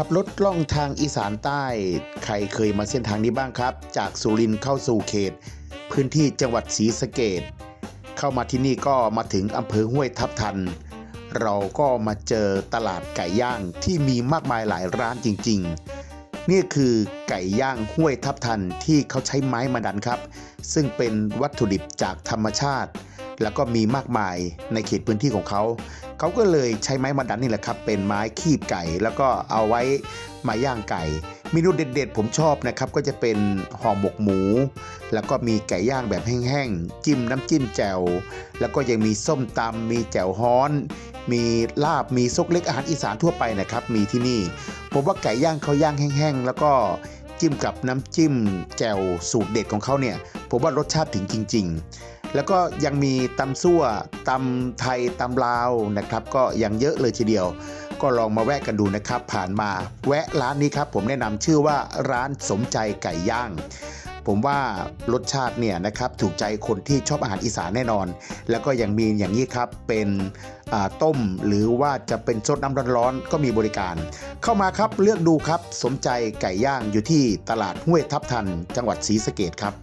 ขับรถล่องทางอีสานใต้ ใครเคยมาเส้นทางนี้บ้างครับ จากสุรินทร์เข้าสู่เขต พื้นที่จังหวัดศรีสะเกดเข้ามาที่นี่ก็มาถึงอำเภอห้วยทับทัน เราก็มาเจอตลาดไก่ย่างที่มีมากมายหลายร้านจริง ๆ นี่คือไก่ย่างห้วยทับทันที่เขาใช้ไม้มาดันครับ ซึ่งเป็นวัตถุดิบจากธรรมชาติ แล้วก็มีมากมายในเขตพื้นที่ของเขา เขาก็เลยใช้ไม้มาดันนี่แหละครับ เป็นไม้คีบไก่ แล้วก็เอาไว้มาย่างไก่เมนูเด็ดๆ ผมชอบนะครับ ก็จะเป็นห่อหมกหมู แล้วก็มีไก่ย่างแบบแห้งๆ จิ้มน้ำจิ้มแจ่ว แล้วก็ยังมีส้มตำมีแจ่วฮ้อน มีลาบมีซุกเล็กอาหารอีสานทั่วไปนะครับ มีที่นี่ ผมว่าไก่ย่างเขาย่างแห้งๆ แล้วก็จิ้มกับน้ำจิ้มแจ่วสูตรเด็ดของเขาเนี่ย ผมว่ารสชาติถึงจริง ๆ แล้วก็ยังมีตำซั่วตำไทยตำลาวนะครับ ก็ยังเยอะเลยทีเดียว ก็ลองมาแวะกันดูนะครับ ผ่านมาแวะร้านนี้ครับ ผมแนะนำชื่อว่าร้านสมใจไก่ย่างผมว่ารสชาติเนี่ยนะครับถูกใจคนที่ชอบอาหารอีสานแน่นอน แล้วก็ยังมีอย่างนี้ครับเป็นต้มหรือว่าจะเป็นซดน้ำร้อนๆก็มีบริการ เข้ามาครับเลือกดูครับสมใจไก่ย่างอยู่ที่ตลาดห้วยทับทัน จังหวัดศรีสะเกดครับ